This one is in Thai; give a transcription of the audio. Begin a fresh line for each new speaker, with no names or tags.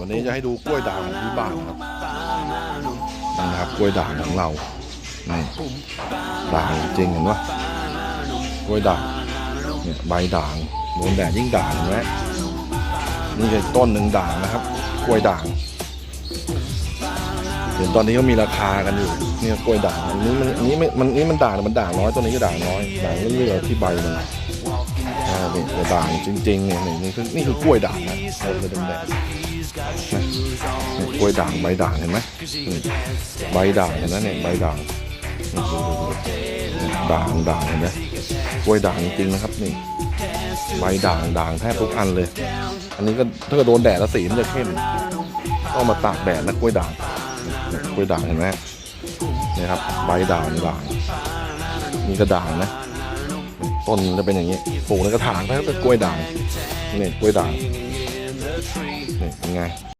วันนี้จะให้ดูกล้วยด่างที่บ้านครับนี่นะครับกล้วยด่างของเรานี่ด่างจริงเห็นปะกล้วยด่างเนี่ยใบด่างโดนแดดยิ่งด่างเห็นไหมนี่คือต้นหนึ่งด่างนะครับ กล้วยด่างเห็นตอนนี้ก็มีราคากันอยู่เนี่ยกล้วยด่างอันนี้มันอันนี้ม่มันอันนี้มันด่างแต่มันด่างน้อยตัวนี้ก็ด่างน้อยด่างเรื่อยๆที่ใบมัน อ่านี่กล้วยด่างจริงๆเนี่ยนี่นี่คือนี่คือกล้วยด่างนะเราเลยแดงๆนะนี่กล้วยด่างใบด่างเห็นไหมนี่ใบด่างเห็นไหมเนี่ยใบด่างนี่ดูดูดูด่างด่างเห็นไหมกล้วยด่างจริงๆนะครับนี่ใบด่างด่างแทบทุกอันเลย อันนี้ก็ถ้าเกิดโดนแดดแล้วสีมันจะเข้มต้องมาตากแดดนะกล้วยด่างกล้วยด่างเห็นไหมนี่ครับใบด่างด่างนี่ก็ด่างนะ ต้นจะเป็นอย่างนี้ปลูกในกระถางถ้าเป็นกล้วยด่างนี่กล้วยด่างนี่เป็นไง